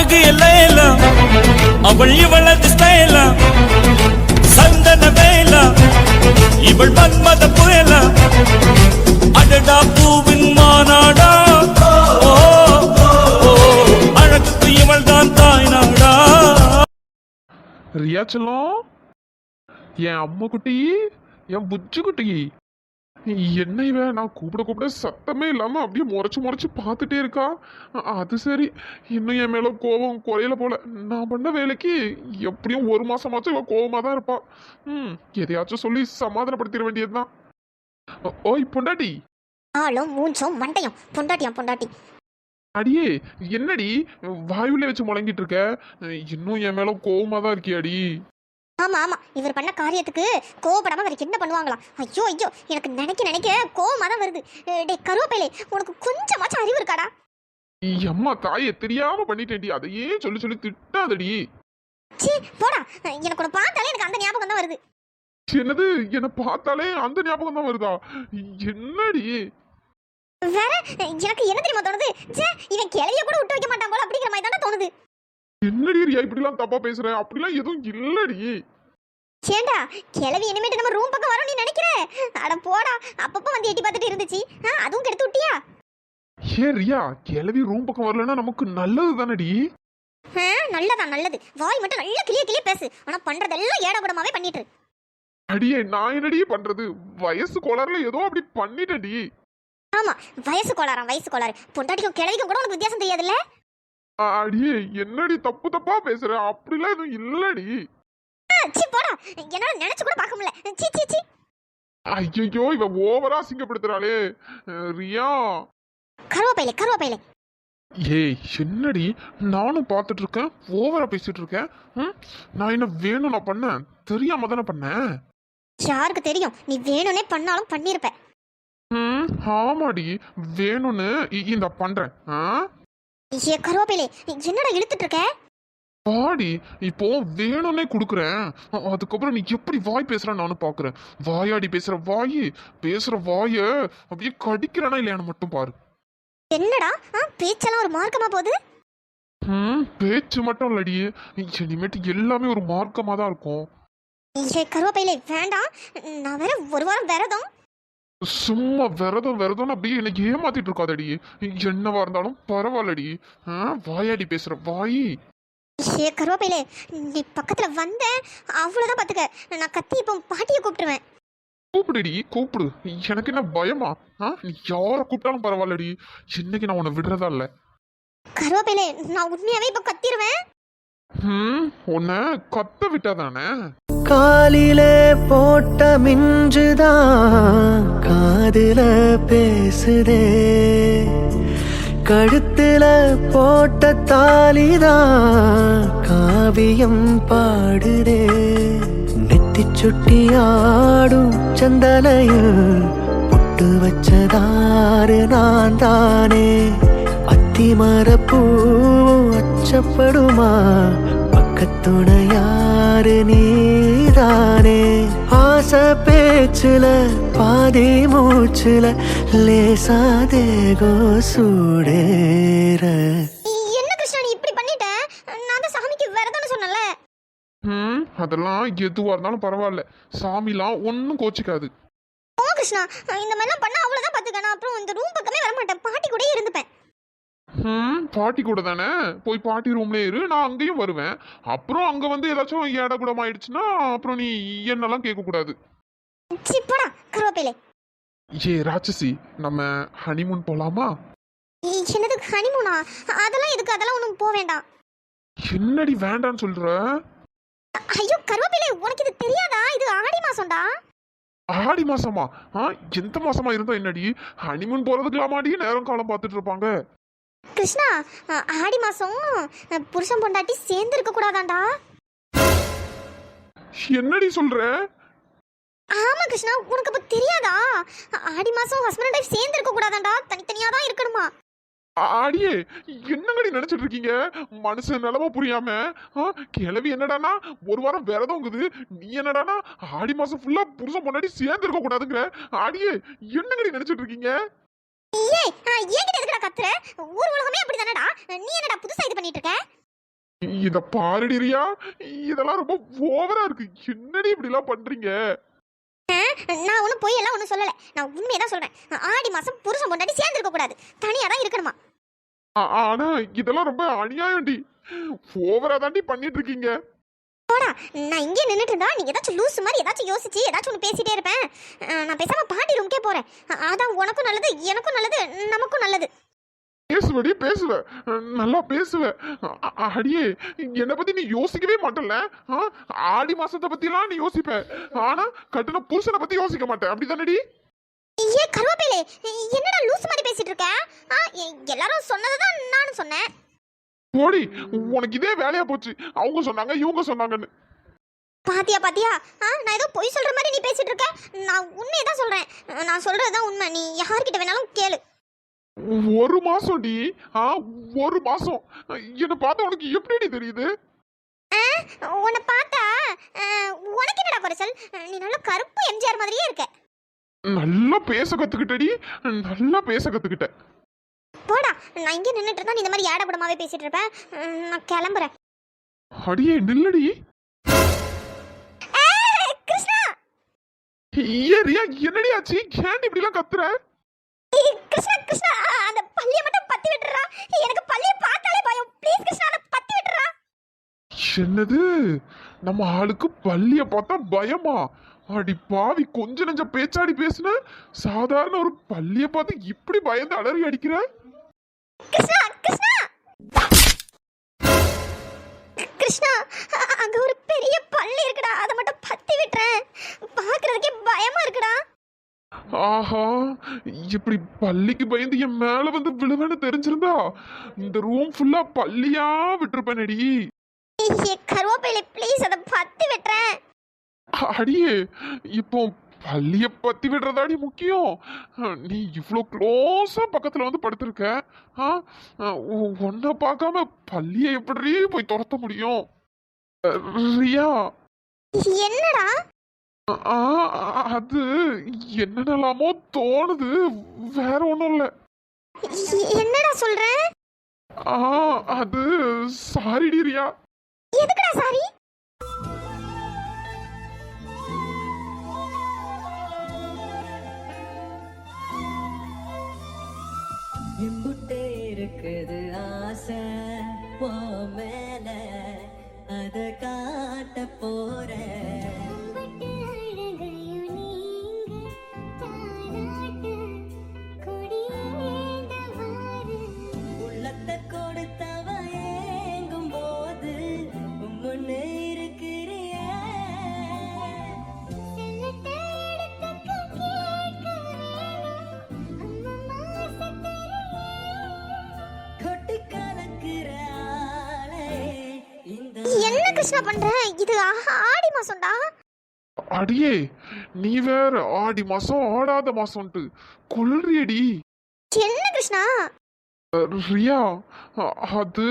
அழகு எல்லாம் அவள் இவளது ஸ்டைலா சந்தன வேலா? இவள் மன்மத புயலா அடடா பூவின் மாநாடா அழகுக்கு இவள் தான் தாய் நாடா ரியா செல்லம்? என் அம்மா குட்டி என் புச்சு குட்டி. என்ன இவ நான் கூப்பிட கூப்பிட சத்தமே இல்லாம அப்படியே முறைச்சு முறைச்சு பார்த்துட்டே இருக்கா. அது சரி. இன்னும் என் மேல கோபம் குறையல போல. நான் பண்ண வேலைக்கு எப்படியும் ஒரு மாசமாச்சும் இவ கோவமா தான் இருப்பா. ம் எதையாச்சும் சொல்லி சமாதானப்படுத்திட வேண்டியதுதான். ஓ- ஓய் பொண்டாட்டி. ஆளும் மூஞ்சும் மண்டையும். பொண்டாட்டியாம் பொண்டாட்டி. அடியே என்னடி? வாயுல வச்சு முழங்கிட்டு இருக்க. இன்னும் என் மேல கோவமா தான் இருக்கியாடி? ஆமா ஆமா. இவர் பண்ண காரியத்துக்கு கோவப்படாம வேற என்ன பண்ணுவாங்களாம்? ஐயோ ஐயோ. எனக்கு நினைக்க நினைக்க கோவமா தான் வருது. டேய் கருவேப்பிலை உனக்கு கொஞ்சமாச்சும் அறிவு இருக்காடா? அம்மா தாயே தெரியாம பண்ணிட்டேன்டி. அதையே சொல்லி சொல்லி திட்டாதடி. சீ போடா. எனக்கு உன்னை பார்த்தாலே எனக்கு அந்த ஞாபகம் தான் வருது. என்னது? என்ன பார்த்தாலே அந்த ஞாபகம் தான் வருதா? என்னடி? வேற எனக்கு என்ன தெரியுமா தோணுது? ச்சே இவன் கிளைய கூட விட்டு வைக்க மாட்டான் போல அப்படிங்கிற மாதிரி தானே தோணுது. என்னடி ரியா இப்படிலாம் தப்பா பேசுற? அப்படிலாம் எதுவும் இல்லடி. சேண்டா கிளவி இனிமேட்டு நம்ம ரூம் பக்கம் வரும் நீ நினைக்கிற? அட போடா அப்பப்போ வந்து எட்டி பார்த்துட்டு இருந்துச்சு. ஆ, அதுவும் கெடுத்து விட்டியா? ஏன் ரியா கிளவி ரூம் பக்கம் வரலன்னா நமக்கு நல்லது தானடி. ஆ, நல்லதா நல்லது. வாய் மட்டும் நல்லா கிளிய கிளிய பேசு. ஆனா பண்றதெல்லாம் ஏடகுடமாவே பண்ணிட்டு இரு. அடியே நான் என்னடி பண்றது? வயசு கோளாறுல ஏதோ அப்படி பண்ணிட்டேன்டி. ஆமா வயசு கோளாறாம் வயசு கோளாறு. பொண்டாட்டிக்கும் கிழவிக்கும் கூட உனக்கு வித்தியாசம் தெரியாதுல்ல? அடியே என்னடி தப்பு தப்பா பேசுற? அப்படிலாம் எதுவும் இல்லடி. சீ போடா. என்னால நினைச்சு கூட பார்க்க முடியல. சீ சீ சீ ஐயோ இவ ஓவரா அசிங்கப்படுத்துறாளே. அஹ், ரியா. கருவேப்பையில கருவேப்பையில ஏய் என்னடி? நானும் பார்த்துட்டு இருக்கேன் ஓவரா பேசிட்டு இருக்கேன்? நான் என்ன வேணும் நான் பண்ணேன்? தெரியாம தானே பண்ணேன். யாருக்கு தெரியும்? நீ வேணும்னே பண்ணாலும் பண்ணிருப்ப. ம் ஆமாடி. வேணும்னு இந்த பண்றேன். ஆ? ஏ கருவேப்பையிலே என்னடா இழுத்துட்டு இருக்க பாடி இப்போ வேணும்னே கொடுக்குறேன். அதுக்கப்புறம் நீ எப்படி வாய் பேசுற நானும் பாக்குறேன். வாயாடி பேசுற வாய் பேசுற வாய அப்படியே கடிக்கிறேனா இல்லையான்னு மட்டும் பாரு. என்னடா? பேச்செல்லாம் ஒரு மார்க்கமா போகுது? ம் பேச்சு மட்டும் இல்லடி. இனிமேட்டு எல்லாமே ஒரு மார்க்கமா தான் இருக்கும். ஏ கருவேப்பையிலே வேண்டாம். நான் வேற ஒரு வாரம் விரதம். சும்மா விரதம் விரதம் அப்படியே எனக்கு ஏமாத்திட்டு இருக்காதடி. என்னவா இருந்தாலும் பரவாயில்லடி. வாயாடி பேசுற வாய். ஏ கருவேப்பையிலே நீ பக்கத்துல வந்த அவ்வளவுதான் பாத்துக்க. நான் கத்தி இப்போ பாட்டியை கூப்பிட்டுருவேன். கூப்பிடுடி கூப்பிடு. எனக்கு என்ன பயமா? ஆ நீ யாரை கூப்பிட்டாலும் பரவாயில்லடி. இன்னைக்கு நான் உன்னை விடுறதா இல்ல? கருவேப்பையிலே நான் உண்மையாவே இப்போ கத்திருவேன். ம் உன்னை கத்த விட்டாதானே? காலிலே போட்ட மிஞ்சுதான் காதுல பேசுதே. கழுத்துல போட்ட தாலிதான் காவியம் பாடுதே. நெத்தி சுட்டி ஆடும் சந்தனையில் புட்டு வச்சதாறு நான் தானே அத்திமரப்பூ அச்சப்படுமா? பக்கத்துணையாரு நீதானே? ஆசை பேச்சுல பாதி மூச்சுல லேசாதேகோ சூடேற. என்ன கிருஷ்ணா நீ இப்படி பண்ணிட்ட? நான் தான் சாமிக்கு விரதம்னு சொன்னல ம்? அதெல்லாம் எதுவா இருந்தாலும் பரவாயில்ல. சாமிலாம் ஒன்றும் கோச்சிக்காது. ஓ கிருஷ்ணா இந்த மாதிரிலாம் பண்ணா அவ்வளவுதான் பாத்துக்க. நான் அப்புறம் இந்த ரூம் பக்கமே வர மாட்டேன் பாட்டி கூடயே இருந்துப்பேன். ம் பாட்டி கூட தானே? போய் பாட்டி ரூம்ல இரு நான் அங்கேயும் வருவேன். அப்புறம் அங்க வந்து ஏதாச்சும் ஏடகுடம் ஆயிடுச்சுன்னா அப்புறம் நீ என்னெல்லாம் கேட்க கூடாது சி போடா கருவேப்பிலை. ஏ ராட்சசி நம்ம ஹனிமூன் போலாமா? என்னது ஹனிமூனா அதெல்லாம் எதுக்கு? அதெல்லாம் ஒன்றும் போக வேண்டாம். என்னடி வேண்டான்னு சொல்ற? ஐயோ கருவேப்பிலை உனக்கு இது தெரியாதா? இது ஆடி மாசம்டா. ஆடி மாசமா? ஆ எந்த மாசமா இருந்தா என்னடி? ஹனிமூன் போறதுக்கலாமாடி நேரம் காலம் பார்த்துட்டு இருப்பாங்க. கிருஷ்ணா ஆடி மாசம் புருஷன் பொண்டாட்டி சேர்ந்து இருக்க கூடாதாண்டா? என்னடி சொல்ற? ஆமா கிருஷ்ணா உனக்கு அப்ப தெரியாதா? ஆடி மாசம் ஹஸ்பண்ட் அண்ட் ஒய்ஃப் சேர்ந்து இருக்க கூடாதாண்டா? தனித்தனியா தான் இருக்கணுமா? ஆடியே என்னங்கடி நினைச்சிட்டு இருக்கீங்க? மனுஷன் நிலம புரியாம ஆ, கிழவி என்னடானா ஒரு வாரம் விரதங்குது. நீ என்னடானா ஆடி மாசம் ஃபுல்லா புருஷன் பொண்டாட்டி சேர்ந்து இருக்க கூடாதுங்கிற. ஆடியே என்னங்கடி நினைச்சிட்டு இருக்கீங்க? ஏய் என்கிட்ட எதுக்குடா கத்துற? ஊர் உலகமே அப்படி தானடா நீ என்னடா புதுசா இது பண்ணிட்டு இருக்க? இத பாருடிரியா இதெல்லாம் ரொம்ப ஓவரா இருக்கு. என்னடி இப்படி எல்லாம் பண்றீங்க நான் ஒன்றும் பொய் எல்லாம் ஒன்றும் சொல்லலை. நான் உண்மையை தான் சொல்கிறேன் ஆடி மாதம் புருஷன் பொண்டாட்டி சேர்ந்துருக்க கூடாது. தனியாக தான் இருக்கணுமா? ஆ- ஆனா இதெல்லாம் ரொம்ப அநியாயம்டி. ஓவரா தாண்டி பண்ணிட்டு இருக்கீங்க. போடா. நான் இங்கே நின்றுட்டு இருந்தா நீ ஏதாச்சும் லூஸ் மாதிரி ஏதாச்சும் யோசிச்சு ஏதாச்சும் ஒன்று பேசிட்டே இருப்பேன். நான் பேசாம பாட்டி ரூம்க்கே போறேன். அ- அதான் உனக்கும் நல்லது எனக்கும் நல்லது நமக்கும் நல்லது. பேசுவடி பேசுவ. நல்லா பேசுவ. அடியே என்னை பத்தி நீ யோசிக்கவே மாட்டல? ஆடி மாசத்தை பத்திலாம் நீ யோசிப்ப. ஆனா கட்டுன புருஷனை பத்தி யோசிக்க மாட்டேன். அப்படிதானடி? ஏ கருவாப்பேலே என்னடா லூஸ் மாதிரி பேசிட்டு இருக்க? எல்லாரும் சொன்னதை தான் நானும் சொன்னேன். போடி உனக்கு இதே வேலையா போச்சு. அவங்க சொன்னாங்க இவங்க சொன்னாங்கன்னு. பாத்தியா பாத்தியா? ஆ நான் ஏதோ பொய் சொல்ற மாதிரி நீ பேசிட்டு இருக்க. நான் உண்மையை தான் சொல்றேன். நான் சொல்றது தான் உண்மை. நீ யார்கிட்ட வேணாலும் கேளு. ஒரு மாசம் டி. ஆ ஒரு மாசம். என்ன பார்த்தா உனக்கு எப்படிடி தெரியுது? உன்னை பார்த்தா உனக்கு என்னடா குறைச்சல்? நீ நல்ல கருப்பு எம்ஜிஆர் மாதிரியே இருக்க. நல்லா பேச கத்துக்கிட்டடி. நல்லா பேச கத்துக்கிட்ட போடா. நான் இங்கே நின்றுட்டு இருந்தா நீ இந்த மாதிரி ஏடப்படமாவே பேசிட்டு இருப்பேன் நான் கிளம்புறேன். அடியே நில்லடி. கிருஷ்ணா! ஏரியா என்னடி ஆச்சு? ஏன் இப்படி எல்லாம் கத்துற? ஏய், கிருஷ்ணா கிருஷ்ணா அந்த பள்ளியை மட்டும் பத்தி விட்டுறா. எனக்கு பள்ளியை பார்த்தாலே பயம். ப்ளீஸ் கிருஷ்ணா அதை பத்தி விட்டுறா. என்னது? நம்ம ஆளுக்கு பள்ளிய பார்த்தா பயமா? அடி பாவி கொஞ்ச நெஞ்ச பேச்சாடி பேசுன. சாதாரண ஒரு பள்ளிய பார்த்து இப்படி பயந்து அலறி அடிக்கிற? கிருஷ்ணா கிருஷ்ணா! கிருஷ்ணா அங்க ஒரு பெரிய பள்ளி இருக்குடா. அதை மட்டும் பத்தி விட்டுறேன். பார்க்கிறதுக்கே பயமா இருக்குடா. ஆஹா இப்படி பள்ளிக்கு பயந்து என் மேல வந்து விழுவேன்னு தெரிஞ்சிருந்தா இந்த ரூம் ஃபுல்லா பள்ளியா விட்டுருப்பேனடி. ஏ கருவாப்பையில ப்ளீஸ் அதை பத்தி விட்டுறேன். அடியே இப்போ பள்ளிய பத்தி விடுறதாடி முக்கியம். நீ இவ்வளோ க்ளோஸா பக்கத்துல வந்து படுத்திருக்க. ஆ ஒன்ன பார்க்காம பள்ளிய எப்படி போய் துரத்த முடியும்? ரியா. என்னடா? அது என்னென்னலாமோ தோணுது. வேற ஒன்றும் இல்லை. என்னடா சொல்ற? ஆ அது சாரிடி ரியா. எதுக்குடா சாரி? காட்ட போறேன் உள்ளத்தை கொடுத்தவ ஏங்கும் போது முன்னே இருக்கிறிய. கொட்டி கலக்குற ஆளே இந்த என்ன கிருஷ்ணா பண்ற? இது ஆடி மாசம்டா. அடியே நீ வேற ஆடி மாசம் ஆடாத மாசம்ட்டு கொல்றியடி என்ன கிருஷ்ணா? ரியா அது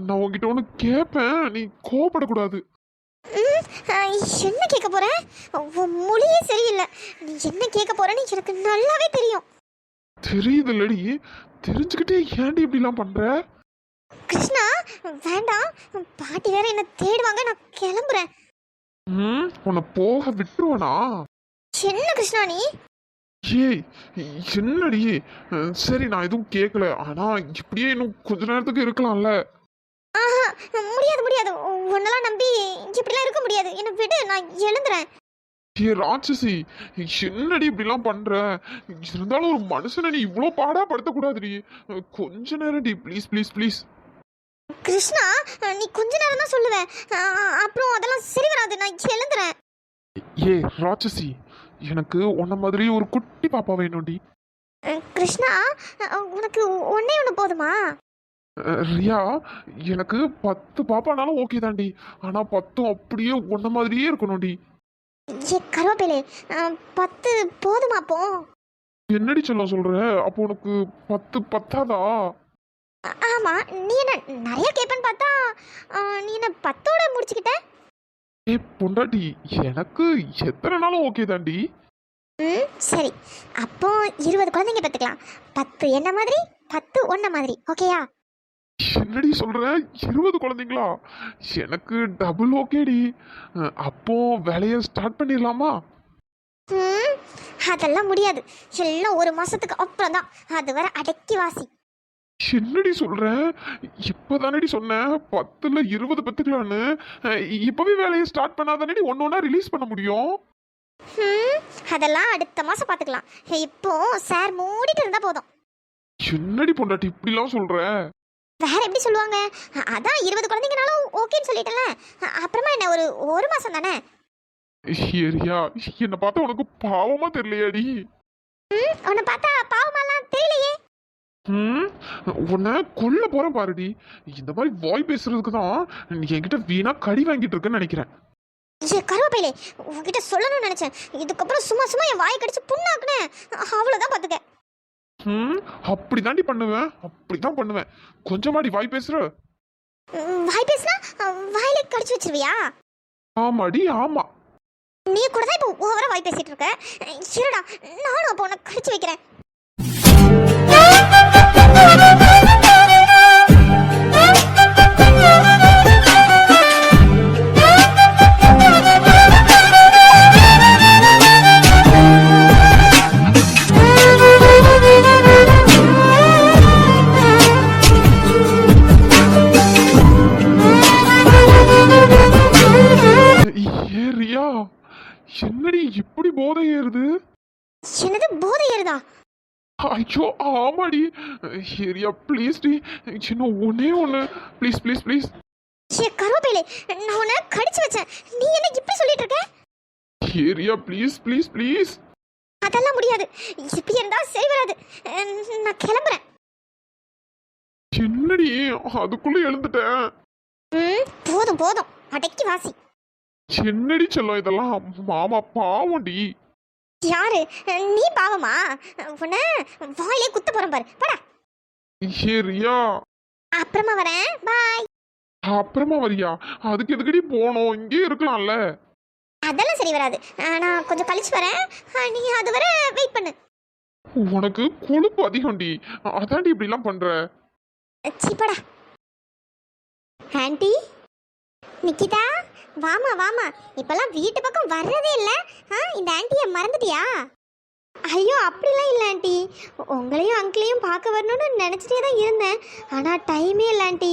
நான் உன்கிட்ட ஒன்று கேட்பேன் நீ அஹ், என்ன கேட்க போற? உன் மொழியே சரியில்லை. நீ என்ன கேட்க போறன்னு எனக்கு நல்லாவே தெரியும். தெரியுதுல்லடி. தெரிஞ்சுக்கிட்டே ஏன்டி இப்படிலாம் பண்ற? கிருஷ்ணா வேண்டாம். பாட்டி வேற என்ன தேடுவாங்க நான் கிளம்புறேன். ம்? உன்னை போக விட்டுருவனா? என்ன கிருஷ்ணா நீ? ஏய் என்னடி? அஹ், சரி நான் எதுவும் கேட்கல ஆனா இப்படியே இன்னும் கொஞ்ச நேரத்துக்கு இருக்கலாம்ல. ஆஹா முடியாது முடியாது. உன்னெல்லாம் நம்பி இப்படிலாம் இருக்க முடியாது. என்னை விடு நான் எழுந்துறேன். ஏ ராட்சசி என்னடி இப்படிலாம் பண்ற? இருந்தாலும் ஒரு மனுஷனை நீ இவ்வளோ பாடா படுத்தக்கூடாதுடி. அஹ், கொஞ்ச நேரம் டி ப்ளீஸ் ப்ளீஸ் ப்ளீஸ் கிருஷ்ணா நீ கொஞ்ச நேரம் தான் சொல்லுவேன் அப்புறம் அதெல்லாம் சரி வராது நான் எழுந்துறேன். ஏ ராட்சசி எனக்கு உன்ன மாதிரி ஒரு குட்டி பாப்பா வேணும்டி. கிருஷ்ணா உனக்கு ஒன்னே ஒன்று போதுமா? ரியா எனக்கு பத்து பாப்பானாலும் ஓகே தாண்டி ஆனா பத்தும் அப்படியே உன்ன மாதிரியே இருக்கணும்டி. ஏ கருவேப்பிலே பத்து போதுமா அப்போ? என்னடி சொல்ல சொல்ற? அப்போ உனக்கு பத்து பத்தாதா? அ- ஆமா நீ என்ன நிறைய கேட்பேன்னு பார்த்தா நீ என்ன பத்தோட முடிச்சுக்கிட்ட? ஏ பொண்டாட்டி எனக்கு எத்தனை நாளும் ஓகே தாண்டி ம் சரி. அப்போ இருபது குழந்தைங்க பெற்றுக்கலாம். பத்து என்ன மாதிரி? பத்து ஒன்ன மாதிரி. ஓகேயா என்னடி சொல்ற? இருபது குழந்தைங்களா? எனக்கு டபுள் ஓகேடி அப்போ வேலையை ஸ்டார்ட் பண்ணிடலாமா? ம், அதெல்லாம் முடியாது. எல்லாம் ஒரு மாசத்துக்கு அப்புறம் தான் அது வரை அடக்கி வாசி. என்னடி சொல்ற? இப்பதானடி சொன்னேன் பத்துல இருபது பத்துக்கலான்னு இப்பவே வேலையை ஸ்டார்ட் பண்ணாதானடி ஒன்னு ஒன்னா ரிலீஸ் பண்ண முடியும்? அதெல்லாம் அடுத்த மாசம் பார்த்துக்கலாம் இப்போ சார் மூடிட்டு இருந்தா போதும். என்னடி பொண்டாட்டி இப்படிலாம் சொல்ற? வேற எப்படி சொல்லுவாங்க? அதான் இருபது குழந்தைங்கனாலும் ஓகேன்னு சொல்லிட்டல அப்புறமா என்ன ஒரு ஒரு மாசம் தானே? ஏரியா என்ன பார்த்தா உனக்கு பாவமா தெரியலையாடி. உன்னை பார்த்தா பாவமாலாம் தெரியலையே. ம்? உன்னை கொல்ல போறேன் பாருடி. இந்த மாதிரி வாய் பேசுறதுக்கு தான் நீ என்கிட்ட வீணா கடி வாங்கிட்டு இருக்கேன்னு நினைக்கிறேன். ஏ கருவேப்பிலே உன்கிட்ட சொல்லணும்னு நினைச்சேன். இதுக்கப்புறம் சும்மா சும்மா என் வாய் கடிச்சு புண்ணாக்குனேன் அவ்வளோதான் பார்த்துக்க ம்? அப்படிதாண்டி பண்ணுவேன். அப்படிதான் பண்ணுவேன். கொஞ்சமாடி வாய் பேசுற. ம், வாய் பேசினா வாயில கடிச்சு வச்சிருவியா? ஆமாடி ஆமா. நீ கூட தான் இப்போ ஓவரா வாய் பேசிட்டு இருக்க. இருடா நானும் அப்போ உன்னை கடிச்சு வைக்கிறேன். Oh, ஏரியா ப்ளீஸ் டி சின்ன ஒன்னே ஒன்று ப்ளீஸ் ப்ளீஸ் ப்ளீஸ் ஏ கருவேப்பிலே. நான் உன்னை கடிச்சு வச்சேன். நீ என்ன இப்படி சொல்லிட்டு இருக்க? ஏரியா ப்ளீஸ் ப்ளீஸ் ப்ளீஸ் அதெல்லாம் முடியாது. இப்படி இருந்தா சரி வராது. நான் கிளம்புறேன். என்னடி? அதுக்குள்ள எழுந்துட்டேன். ம் போதும் போதும். அடக்கி வாசி. என்னடி செல்லம் இதெல்லாம்? மாமா பாவம்டி யாரு? நீ பாவமா? உன்னை வாயிலே குத்த போறேன் பாரு. படா. ஏரியா அப்புறமா வரேன். பாய் அப்புறமா வரியா? அதுக்கு எதுக்கடி போனோம்? இங்கே இருக்கலாம்ல. அதெல்லாம் சரி வராது. நான் கொஞ்சம் கழிச்சு வரேன். நீ அது வரை வெயிட் பண்ணு. உனக்கு கொழுப்பு அதிகம்டி. அதான்டி இப்படிலாம் பண்ற. சிப்படா ஆண்டி? நிக்கிதா? வாமா வாமா. இப்பெல்லாம் வீட்டு பக்கம் வர்றதே இல்லை. இந்த ஆண்டியை மறந்துட்டியா? ஐயோ அப்படிலாம் இல்லை ஆண்டி. உங்களையும் அங்கிளையும் பார்க்க வரணும்னு நினச்சிட்டே தான் இருந்தேன். ஆனால் டைமே இல்லை ஆண்டி.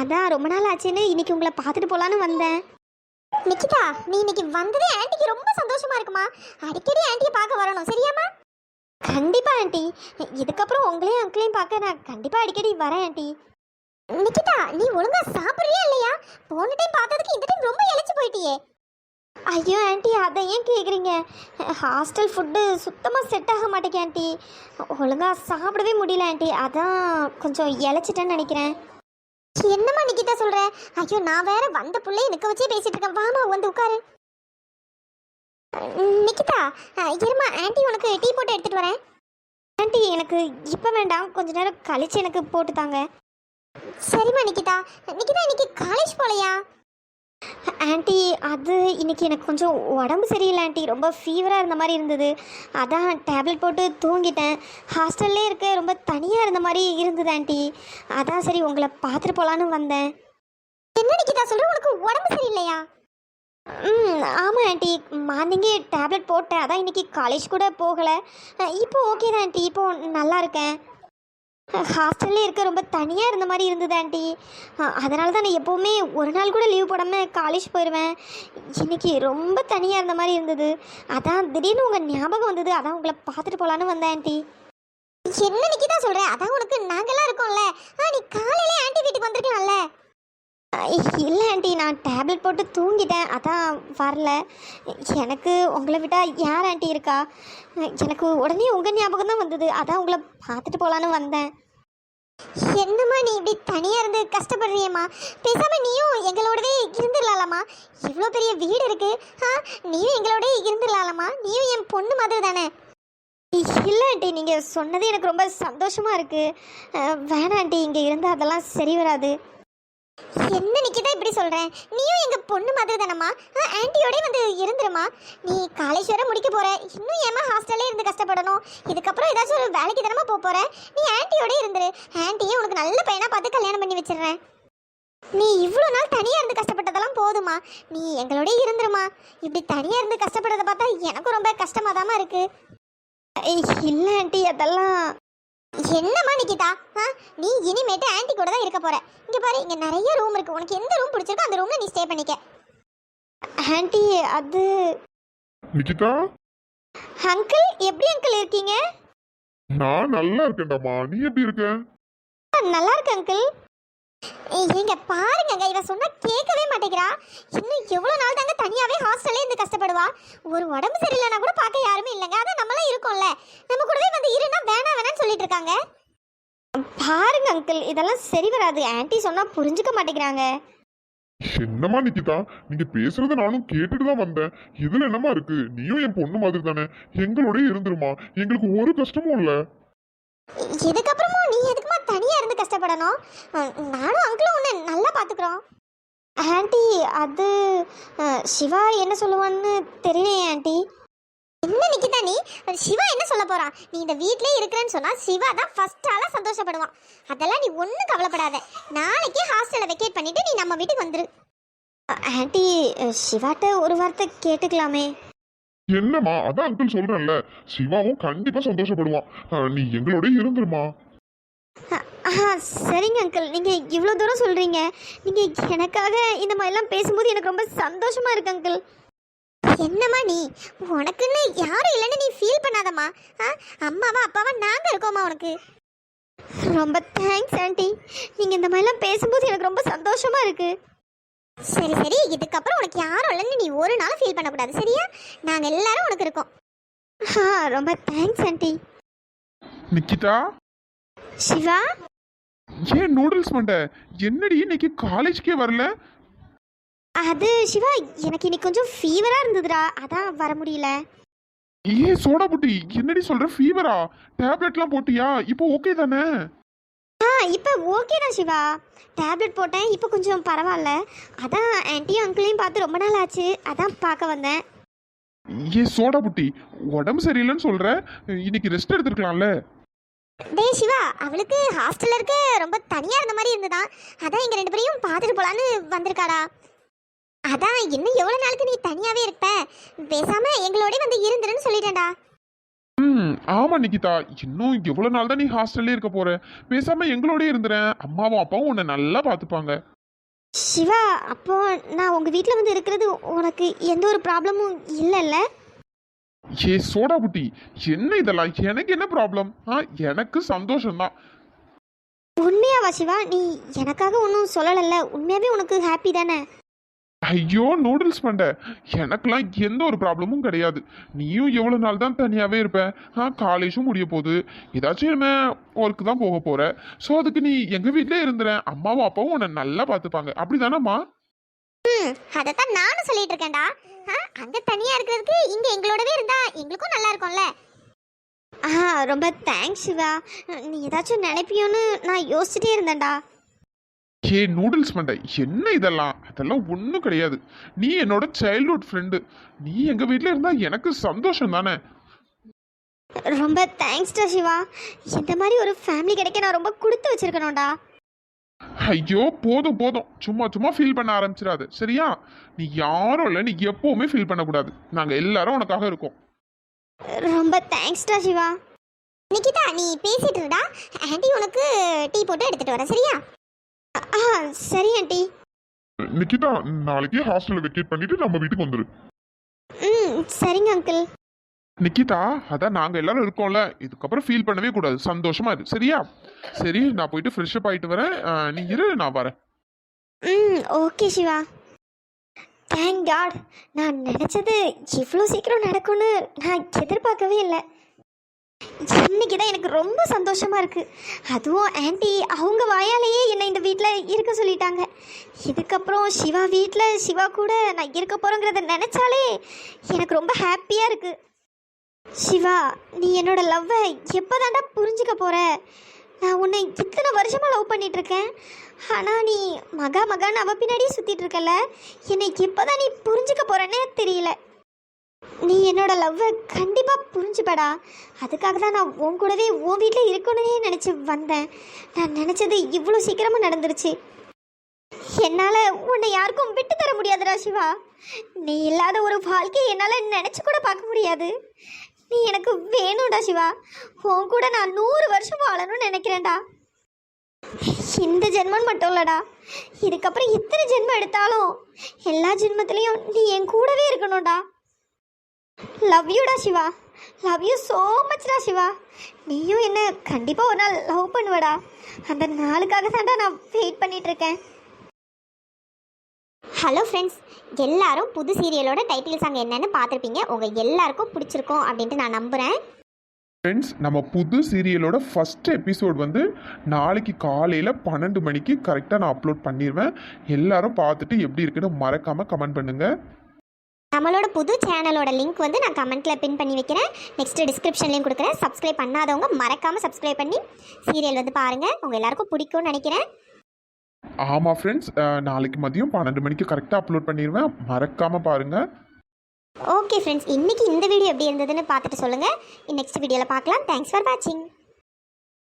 அதான் ரொம்ப நாள் ஆச்சுன்னு இன்னைக்கு உங்களை பார்த்துட்டு போகலான்னு வந்தேன். நிக்கிதா நீ இன்னைக்கு வந்ததே ஆண்டிக்கு ரொம்ப சந்தோஷமா இருக்குமா? அடிக்கடி ஆண்டியை பார்க்க வரணும் சரியாம்மா? கண்டிப்பா ஆண்டி. இதுக்கப்புறம் உங்களையும் அங்கிளையும் பார்க்க நான் கண்டிப்பா அடிக்கடி வரேன் ஆண்டி. நிக்கிதா நீ ஒழுங்கா சாப்பிட்றியா இல்லையா? போன டைம் பார்த்ததுக்கு இந்த டைம் ரொம்ப இழைச்சு போயிட்டியே. ஐயோ ஆண்டி அதை ஏன் கேட்குறீங்க ஹாஸ்டல் ஃபுட்டு சுத்தமாக செட் ஆக மாட்டேங்க ஆண்டி. ஒழுங்காக சாப்பிடவே முடியல ஆண்டி. அதான் கொஞ்சம் இழைச்சிட்டேன்னு நினைக்கிறேன். என்னம்மா நிக்கிதா சொல்ற? ஐயோ நான் வேற வந்த புள்ளைய நிக்க வச்சே பேசிட்டு இருக்கேன். வாமா வந்து உட்காரு. ம், நிக்கிதா இருமா ஆண்டி உனக்கு டீ போட்டு எடுத்துட்டு வரேன். ஆண்டி எனக்கு இப்போ வேண்டாம். கொஞ்ச நேரம் கழிச்சு எனக்கு போட்டு தாங்க. சரிம்மா நிக்கிதா. நிக்கிதா இன்னைக்கு காலேஜ் போலையா? ஆண்டி அது இன்னைக்கு எனக்கு கொஞ்சம் உடம்பு சரியில்லை ஆண்டி. ரொம்ப ஃபீவராக இருந்த மாதிரி இருந்தது. அதான் டேப்லெட் போட்டு தூங்கிட்டேன். ஹாஸ்டல்லே இருக்க ரொம்ப தனியாக இருந்த மாதிரி இருந்தது ஆண்டி. அதான் சரி உங்களை பார்த்துட்டு போகலான்னு வந்தேன். என்ன நிக்கிதா சொல்ற? உனக்கு உடம்பு சரியில்லையா? ம் ஆமாம் ஆண்டி. மார்னிங்கே டேப்லெட் போட்டேன். அதான் இன்னைக்கு காலேஜ் கூட போகலை. இப்போ ஓகே தான் ஆண்டி. இப்போ நல்லா இருக்கேன். ஹாஸ்டல்லே இருக்க ரொம்ப தனியாக இருந்த மாதிரி இருந்தது ஆண்டி. அதனால தான் நான் எப்போவுமே ஒரு நாள் கூட லீவ் போடாமல் காலேஜ் போயிடுவேன் இன்னைக்கு ரொம்ப தனியாக இருந்த மாதிரி இருந்தது. அதான் திடீர்னு உங்கள் ஞாபகம் வந்தது. அதான் உங்களை பார்த்துட்டு போகலான்னு வந்தேன் ஆண்டி. என்ன நிக்கி தான் சொல்கிறேன் அதான் உனக்கு நாங்களாம் இருக்கோம்ல. ஆ நீ காலையிலே ஆண்டி வீட்டுக்கு வந்திருக்கலாம்ல. இல்லை ஆண்டி நான் டேப்லெட் போட்டு தூங்கிட்டேன். அதான் வரல. எனக்கு உங்களை விட்டால் யார் ஆண்டி இருக்கா? எனக்கு உடனே உங்கள் ஞாபகம் தான் வந்தது. அதான் உங்களை பார்த்துட்டு போகலான்னு வந்தேன். என்னம்மா நீ இப்படி தனியாக இருந்து கஷ்டப்படுறியம்மா? பேசாமல் நீயும் எங்களோடவே இருந்துடலாம்மா இவ்வளோ பெரிய வீடு இருக்குது ஆ நீயும் எங்களோடவே இருந்துடலாம்மா நீயும் என் பொண்ணு மாதிரி தானே? இல்லை ஆண்டி நீங்கள் சொன்னது எனக்கு ரொம்ப சந்தோஷமாக இருக்குது வேணாம் ஆண்டி இங்கே இருந்தால் அதெல்லாம் சரி வராது. என்ன நிக்கிதா இப்படி சொல்கிறேன் நீயும் எங்க பொண்ணு மாதிரி தானம்மா ஆன்ட்டியோட வந்து இருந்துருமா நீ காலேஜ் வர முடிக்க போற. இன்னும் ஏமா ஹாஸ்டல்லே இருந்து கஷ்டப்படணும்? இதுக்கப்புறம் ஏதாச்சும் ஒரு வேலைக்கு தானமா போக போற? நீ ஆன்ட்டியோட இருந்துரு. ஆன்ட்டியே உனக்கு நல்ல பையனா பார்த்து கல்யாணம் பண்ணி வச்சிடுறேன். நீ இவ்வளோ நாள் தனியாக இருந்து கஷ்டப்பட்டதெல்லாம் போதுமா நீ எங்களோட இருந்துருமா இப்படி தனியாக இருந்து கஷ்டப்படுறத பார்த்தா எனக்கும் ரொம்ப கஷ்டமாக இருக்கு. இல்லை ஆண்டி அதெல்லாம் என்னம்மா நிக்கிதா? ஆ நீ இனிமேட்டு ஆன்ட்டி கூட தான் இருக்க போற. இங்க பாரு இங்க நிறைய ரூம் இருக்கு. உனக்கு எந்த ரூம் பிடிச்சிருக்கோ அந்த ரூம்ல நீ ஸ்டே பண்ணிக்க. ஆன்ட்டி அது நிக்கிதா? அங்கிள் எப்படி அங்கிள் இருக்கீங்க? நான் நல்லா இருக்கேன்டாமா நீ எப்படி இருக்க? நல்லா இருக்கு அங்கிள் இங்க பாருங்கங்க இவ சொன்னா கேட்கவே மாட்டேங்கிறா. இன்னும் எவ்வளவு நாள் தாங்க தனியாவே ஹாஸ்டல்லே இருந்து கஷ்டப்படுவா? ஒரு உடம்பு சரியில்லைனா கூட பார்க்க யாருமே இல்லைங்க. அதான் நம்மளாம் இருக்கோம்ல. நம்ம கூடவே வந்து இருனா வேணாம் வேணாம்னு சொல்லிட்டு இருக்காங்க. பாருங்க அங்கிள் இதெல்லாம் சரி வராது. ஆன்ட்டி சொன்னா புரிஞ்சுக்க மாட்டேங்கிறாங்க. என்னம்மா நிக்கிதா? நீங்க பேசுறத நானும் கேட்டுட்டு தான் வந்தேன். இதுல என்னம்மா இருக்கு? நீயும் என் பொண்ணு மாதிரி தானே. எங்களோட இருந்துருமா. எங்களுக்கு ஒரு கஷ்டமும் இல்ல. இதுக்கப்புறமும் நீ எதுக்குமா தனியாக இருந்து கஷ்டப்படணும். நானும் அங்கிளும் உன்னை நல்லா பார்த்துக்குறோம் ஆண்டி அது சிவா என்ன சொல்லுவான்னு தெரியலையே ஆண்டி என்ன நிக்கிதா நீ? சிவா என்ன சொல்ல போறான் நீ இந்த வீட்லயே இருக்கிறேன்னு சொன்னா சிவா தான் ஃபர்ஸ்ட் ஆளா சந்தோஷப்படுவான். அதெல்லாம் நீ ஒன்றும் கவலைப்படாத. நாளைக்கே ஹாஸ்டலை வெக்கேட் பண்ணிட்டு நீ நம்ம வீட்டுக்கு வந்துரு. ஆண்டி சிவாட்ட ஒரு வார்த்தை கேட்டுக்கலாமே. என்னம்மா? அதான் அங்கிள் சொல்றேன்ல. சிவாவும் கண்டிப்பா சந்தோஷப்படுவான். நீ எங்களோட இருந்துருமா சரிங்க அங்கிள். நீங்கள் இவ்வளோ தூரம் சொல்கிறீங்க நீங்கள் எனக்காக இந்த மாதிரிலாம் பேசும்போது எனக்கு ரொம்ப சந்தோஷமாக இருக்கு அங்கிள். என்னம்மா நீ? உனக்குன்னு யாரும் இல்லைன்னு நீ ஃபீல் பண்ணாதம்மா. ஆ அம்மாவா அப்பாவா நாங்கள் இருக்கோம்மா உனக்கு. ரொம்ப தேங்க்ஸ் ஆண்டி நீங்கள் இந்த மாதிரிலாம் பேசும்போது எனக்கு ரொம்ப சந்தோஷமாக இருக்கு. சரி சரி. இதுக்கப்புறம் உனக்கு யாரும் இல்லைன்னு நீ ஒரு நாள் ஃபீல் பண்ணக்கூடாது சரியா? நாங்கள் எல்லாரும் உனக்கு இருக்கோம். ஆ ரொம்ப தேங்க்ஸ் ஆண்டி நிக்கிதா? சிவா? ஏன் நூடுல்ஸ் மண்ட? என்னடி இன்னைக்கு காலேஜ்க்கே வரல? அது சிவா எனக்கு இன்னைக்கு கொஞ்சம் ஃபீவரா இருந்ததுடா. அதான் வர முடியல. ஏன் சோடா புட்டி? என்னடி சொல்ற ஃபீவரா டேப்லெட்லாம் போட்டியா? இப்போ ஓகே தானே? ஆ இப்போ ஓகே தான் சிவா. டேப்லெட் போட்டேன் இப்போ கொஞ்சம் பரவாயில்ல. அதான் ஆன்ட்டியும் அங்கிளையும் பார்த்து ரொம்ப நாள் ஆச்சு. அதான் பார்க்க வந்தேன். ஏன் சோடா புட்டி? உடம்பு சரியில்லைன்னு சொல்ற? இன்னைக்கு ரெஸ்ட் எடுத்துருக்கலாம்ல? டேய் சிவா அவளுக்கு ஹாஸ்டல்ல இருக்க ரொம்ப தனியா இருந்த மாதிரி இருந்ததா? அதான் எங்க ரெண்டு பேரையும் பார்த்துட்டு போலான்னு வந்திருக்காடா. அதான் இன்னும் எவ்வளவு நாளுக்கு நீ தனியாவே இருப்ப? பேசாம எங்களோட வந்து இருந்துருன்னு சொல்லிட்டேன்டா. ம் ஆமா நிக்கிதா இன்னும் எவ்வளவு நாள் தான் நீ ஹாஸ்டல்லே இருக்க போற? பேசாம எங்களோடய இருந்துறேன். அம்மாவும் அப்பாவும் உன்னை நல்லா பாத்துப்பாங்க சிவா அப்போ நான் உங்க வீட்டில் வந்து இருக்கிறது உனக்கு எந்த ஒரு ப்ராப்ளமும் இல்லைல்ல? ஏ சோடா புட்டி. என்ன இதெல்லாம்? எனக்கு என்ன ப்ராப்ளம் ஆ எனக்கு சந்தோஷம்தான். உண்மையாவா சிவா நீ எனக்காக ஒன்றும் சொல்லலைல்ல. உண்மையாவே உனக்கு ஹாப்பி தானே? ஐயோ நூடுல்ஸ் பண்ண எனக்கெல்லாம் எந்த ஒரு ப்ராப்ளமும் கிடையாது. நீயும் எவ்வளோ நாள் தான் தனியாகவே இருப்ப? ஆ காலேஜும் முடிய போகுது. ஏதாச்சும் என்ன ஒர்க்கு தான் போக போற. ஸோ அதுக்கு நீ எங்கள் வீட்டிலே இருந்துறேன் அம்மாவும் அப்பாவும் உன்னை நல்லா பார்த்துப்பாங்க. அப்படி தானேம்மா அதைத்தான் நானும் சொல்லிட்டு இருக்கேன்டா அங்க தனியா இருக்கிறதுக்கு இங்க எங்களோடவே இருந்தா எங்களுக்கும் நல்லா இருக்கும்ல. ஆ ரொம்ப தேங்க்ஸ் சிவா. நீ ஏதாச்சும் நினைப்பியோன்னு நான் யோசிச்சுட்டே இருந்தேன்டா. ஏ நூடுல்ஸ் மண்டை என்ன இதெல்லாம்? அதெல்லாம் ஒன்றும் கிடையாது. நீ என்னோட சைல்ட்ஹுட் ஃப்ரெண்டு நீ எங்கள் வீட்டில் இருந்தால் எனக்கு சந்தோஷம் தானே? ரொம்ப தேங்க்ஸ்டா சிவா. இந்த மாதிரி ஒரு ஃபேமிலி கிடைக்க நான் ரொம்ப கொடுத்து வச்சிருக்கணும்டா. ஐயோ போதும் போதும். சும்மா சும்மா ஃபீல் பண்ண ஆரம்பிச்சிடாது. சரியா? நீ யாரும் இல்லை நீ எப்பவுமே ஃபீல் பண்ணக்கூடாது. நாங்கள் எல்லாரும் உனக்காக இருக்கோம். ரொம்ப தேங்க்ஸ்டா சிவா. நிக்கிதா நீ பேசிட்டு இருடா. ஆண்டி உனக்கு டீ போட்டு எடுத்துட்டு வரேன் சரியா? ஆ சரி ஆண்டி. நிக்கிதா நாளைக்கே ஹாஸ்டலில் வெக்கேட் பண்ணிட்டு நம்ம வீட்டுக்கு வந்துரு. ம் சரிங்க அங்கிள் நிக்கிதா அதான் நாங்கள் எல்லாரும் இருக்கோம்ல. இதுக்கப்புறம் ஃபீல் பண்ணவே கூடாது. சந்தோஷமா இரு. சரியா? சரி நான் போயிட்டு ஃப்ரெஷ் அப் ஆயிட்டு வரேன். அஹ், நீ இரு நான் வரேன். ம் ஓகே சிவா. தேங்க் காட் நான் நினச்சது இவ்வளோ சீக்கிரம் நடக்கும்னு நான் எதிர்பார்க்கவே இல்லை. இன்னைக்கு தான் எனக்கு ரொம்ப சந்தோஷமா இருக்கு. அதுவும் ஆண்டி அவங்க வாயாலேயே என்னை இந்த வீட்டில் இருக்க சொல்லிட்டாங்க. இதுக்கப்புறம் சிவா வீட்டில் சிவா கூட நான் இருக்க போகிறோங்கிறத நினச்சாலே எனக்கு ரொம்ப ஹாப்பியாக இருக்குது சிவா நீ என்னோட லவ்வை எப்போதாண்டா புரிஞ்சுக்க போகிற நான் உன்னை இத்தனை வருஷமாக லவ் பண்ணிகிட்ருக்கேன் ஆனால் நீ மகா மகான்னு அவ பின்னாடியே சுற்றிட்டுருக்கல என்னை இப்போதான் நீ புரிஞ்சுக்க போகிறேன்னே தெரியல. நீ என்னோட லவ்வை கண்டிப்பாக புரிஞ்சுப்படா. அதுக்காக தான் நான் உன் கூடவே உன் வீட்டில் இருக்கணும்னே நினச்சி வந்தேன். நான் நினச்சது இவ்வளோ சீக்கிரமாக நடந்துருச்சு. என்னால் உன்னை யாருக்கும் விட்டு தர முடியாதுடா சிவா. நீ இல்லாத ஒரு வாழ்க்கையை என்னால் நினச்சி கூட பார்க்க முடியாது. நீ எனக்கு வேணும்டா சிவா. உன் கூட நான் நூறு வருஷம் வாழணும்னு நினைக்கிறேன்டா. இந்த ஜென்மம் மட்டும் இல்லடா. இதுக்கப்புறம் எத்தனை ஜென்மம் எடுத்தாலும் எல்லா ஜென்மத்திலையும் நீ என் கூடவே இருக்கணும்டா. லவ் யூடா சிவா. லவ் யூ ஸோ மச்டா சிவா. நீயும் என்ன கண்டிப்பாக ஒரு நாள் லவ் பண்ணுவடா. அந்த நாளுக்காக தான்டா நான் வெயிட் பண்ணிட்டு இருக்கேன். ஹலோ ஃப்ரெண்ட்ஸ் எல்லாரும் புது சீரியலோட டைட்டில் சாங் என்னன்னு பார்த்துருப்பீங்க. உங்கள் எல்லாருக்கும் பிடிச்சிருக்கும் அப்படின்ட்டு நான் நம்புகிறேன் ஃப்ரெண்ட்ஸ் நம்ம புது சீரியலோட ஃபர்ஸ்ட் எபிசோட் வந்து நாளைக்கு காலையில் பன்னெண்டு மணிக்கு கரெக்டாக நான் அப்லோட் பண்ணிடுவேன் எல்லாரும் பார்த்துட்டு எப்படி இருக்குன்னு மறக்காமல் கமெண்ட் பண்ணுங்கள் நம்மளோட புது சேனலோட லிங்க் வந்து நான் கமெண்ட்டில் பின் பண்ணி வைக்கிறேன். நெக்ஸ்ட் டிஸ்கிரிப்ஷன்லேயும் கொடுக்குறேன். சப்ஸ்கிரைப் பண்ணாதவங்க மறக்காமல் சப்ஸ்கிரைப் பண்ணி சீரியல் வந்து பாருங்கள் உங்கள் எல்லாருக்கும் பிடிக்கும்னு நினைக்கிறேன். ஆமாம் ஃப்ரெண்ட்ஸ் நாளைக்கு மதியம் பன்னெண்டு மணிக்கு கரெக்டாக அப்லோட் பண்ணிடுவேன் மறக்காமல் பாருங்கள் ஓகே ஃப்ரெண்ட்ஸ் இன்னைக்கு இந்த வீடியோ எப்படி இருந்ததுன்னு பார்த்துட்டு சொல்லுங்கள் நெக்ஸ்ட் வீடியோவில் பார்க்கலாம். தேங்க்ஸ் ஃபார் வாட்சிங்